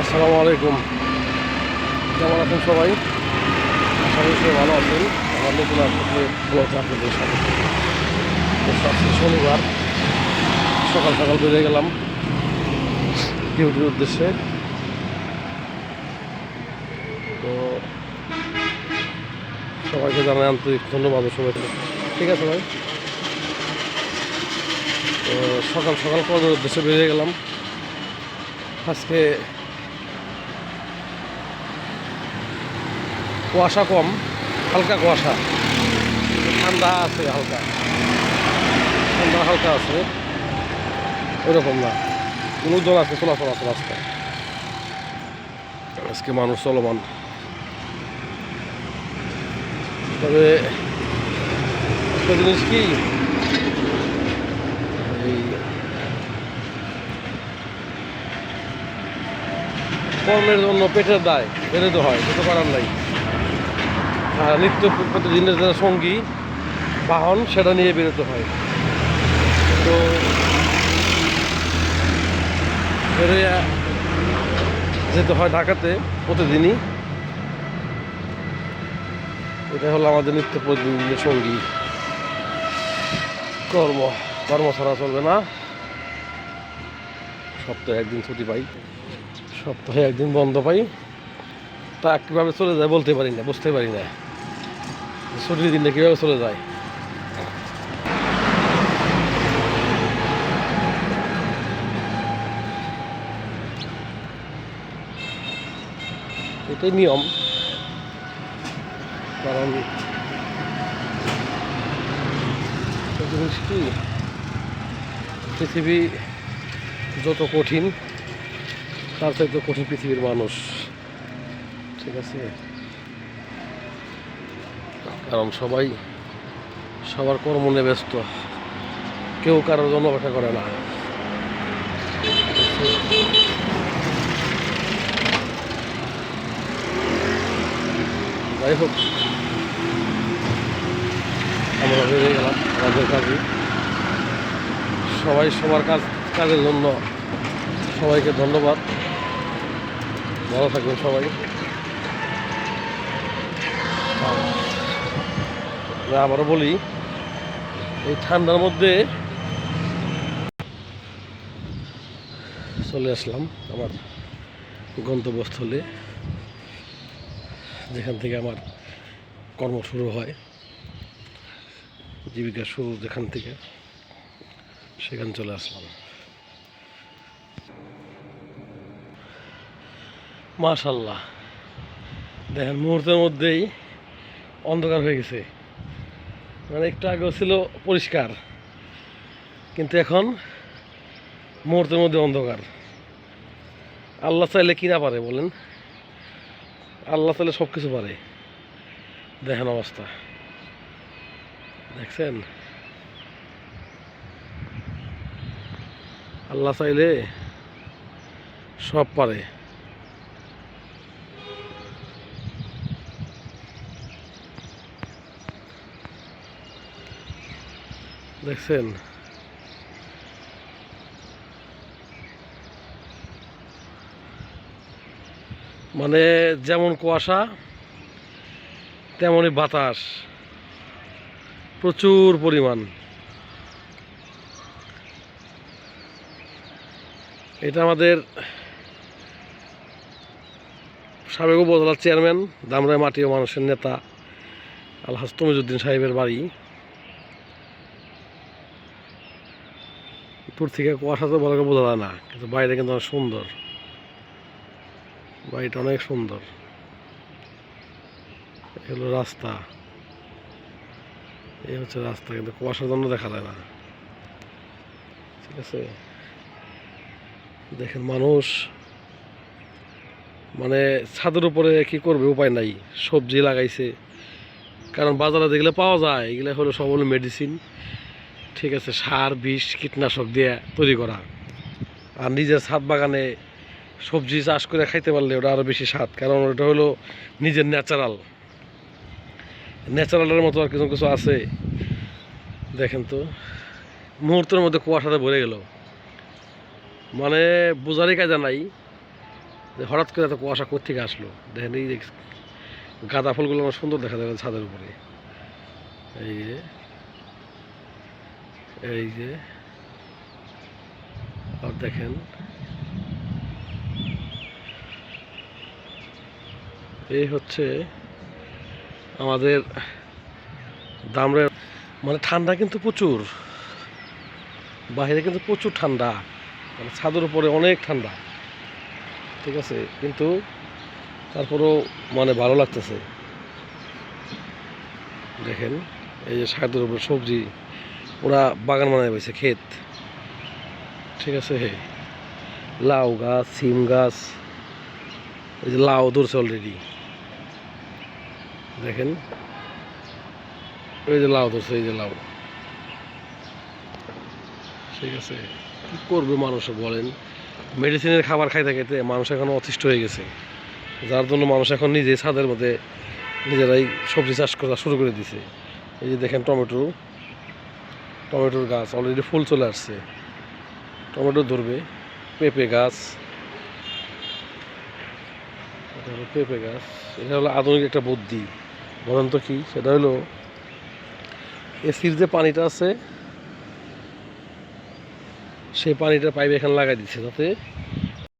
আসসালামু আলাইকুম। কেমন আছেন সবাই? আশা করি সবাই ভালো আছেন। আমার নতুন আসলে ব্লগ আপনাদের সাথে আজকে শনিবার, সকাল সকাল বেরিয়ে গেলাম ডিউটির উদ্দেশ্যে। তো সবাইকে জানাই আন্তরিক ধন্যবাদ সবাই ঠিক আছে ভাই? তো সকাল সকাল কর্মের উদ্দেশ্যে বেরিয়ে গেলাম। আজকে কুয়াশা কম, হালকা কুয়াশা। ঠান্ডা আছে হালকা। ঠান্ডা হালকা আছে। ওইরকম না। লোকজন আছে, চলাচল আছে রাস্তায়। আজকে মানুষ চলমান। তবে একটা জিনিস কি? এই কর্মের জন্য পেটের দায় বেরোতে হয় কিছু করার নাই। নিত্য প্রতিদিনের যেটা সঙ্গী, বাহন, সেটা নিয়ে বেরোতে হয়। তো যেতে হয় ঢাকাতে প্রতিদিনই। এটা হলো আমাদের নিত্য প্রতিদিনের সঙ্গী। কর্ম কর্ম ছাড়া চলবে না। সপ্তাহে একদিন ছুটি পাই, সপ্তাহে একদিন বন্ধ পাই। তা কীভাবে চলে যায় বলতে পারি না, বুঝতে পারি না। ছুটির দিনটা কীভাবে চলে যায়? এটাই নিয়ম। কারণ কি, পৃথিবী যত কঠিন, তার চাইতে কঠিন পৃথিবীর মানুষ। ঠিক আছে? কারণ সবাই সবার কর্ম নিয়ে ব্যস্ত। কেউ কারোর জন্য অপেক্ষা করে না। যাই হোক, আমরা বেরিয়ে গেলাম আমাদের কাজে। সবাই সবার কাজ, কাজের জন্য সবাইকে ধন্যবাদ। ভালো থাকবেন সবাই। আবারও বলি, এই ঠান্ডার মধ্যে চলে আসলাম আমার গন্তব্যস্থলে, যেখান থেকে আমার কর্ম শুরু হয়, জীবিকা শুরু যেখান থেকে, সেখানে চলে আসলাম। মাশাল্লাহ, দেখেন মুহূর্তের মধ্যেই অন্ধকার হয়ে গেছে। মানে একটু আগেও ছিল পরিষ্কার, কিন্তু এখন মুহূর্তের মধ্যে অন্ধকার। আল্লাহ চাইলে কি না পারে বলেন? আল্লাহ চাইলে সব কিছু পারে। দেখেন অবস্থা। দেখছেন? আল্লাহ চাইলে সব পারে। দেখছেন? মানে যেমন কুয়াশা, তেমনই বাতাস। প্রচুর পরিমাণ। এটা আমাদের সাবেক উপজেলার চেয়ারম্যান, দামরাই মাটি ও মানুষের নেতা আলহাজ তমিজুদ্দিন সাহেবের বাড়ি। দূর থেকে কুয়াশা তো ভালো করে বোঝা যায় না, কিন্তু বাইরে কিন্তু অনেক সুন্দর। বাড়িটা অনেক সুন্দর। এই হলো রাস্তা। এই হচ্ছে রাস্তা, কিন্তু কুয়াশার জন্য দেখা যায় না। ঠিক আছে? দেখেন মানুষ মানে ছাদের উপরে কি করবে উপায় নাই, সবজি লাগাইছে। কারণ বাজারে যেগুলো পাওয়া যায়, এগুলো হলো সব হলো মেডিসিন ঠিক আছে, সার, বিষ, কীটনাশক দিয়ে তৈরি করা। আর নিজের ছাদ বাগানে সবজি চাষ করে খাইতে পারলে ওটা আরও বেশি স্বাদ, কারণ ওটা হলো নিজের ন্যাচারাল ন্যাচারালের মতো আর কিছু কিছু আছে। দেখেন তো, মুহূর্তের মধ্যে কুয়াশাতে ভরে গেল। মানে বোঝারই কাজা নাই যে হঠাৎ করে এত কুয়াশা কোথেকে আসলো। দেখেন এই গাঁদা ফুলগুলো আমার সুন্দর দেখা যায় ছাদের উপরে। এই এই যে, আর দেখেন। এই হচ্ছে আমাদের দামরে মানে ঠান্ডা কিন্তু প্রচুর। বাইরে কিন্তু প্রচুর ঠান্ডা। মানে ছাদের উপরে অনেক ঠান্ডা। ঠিক আছে? কিন্তু তারপরেও মানে ভালো লাগতেছে। দেখেন, এই যে ছাদের উপরে সবজি। ওরা বাগান বানায় বসে, ক্ষেত। ঠিক আছে? হে লাউ গাছ, সিম গাছ, এই যে লাউ ধরছে অলরেডি দেখেন? এই যে লাউ ধরছে, এই যে লাউ। ঠিক আছে? কি করবে মানুষ বলেন? মেডিসিনের খাবার খাইতে খাইতে মানুষ এখন অতিষ্ঠ হয়ে গেছে। যার জন্য মানুষ এখন নিজে ছাদের মধ্যে নিজেরাই সবজি চাষ করা শুরু করে দিছে। এই যে দেখেন টমেটো। টমেটোর গাছ অলরেডি ফুল চলে আসছে। টমেটো ধরবে, পেঁপে গাছ। পেঁপে গাছ, এটা হলো আধুনিক একটা বুদ্ধি। বলেন তো কি? সেটা হলো এসির যে পানিটা আছে, সেই পানিটা পাইপ এখানে লাগাই দিচ্ছে, যাতে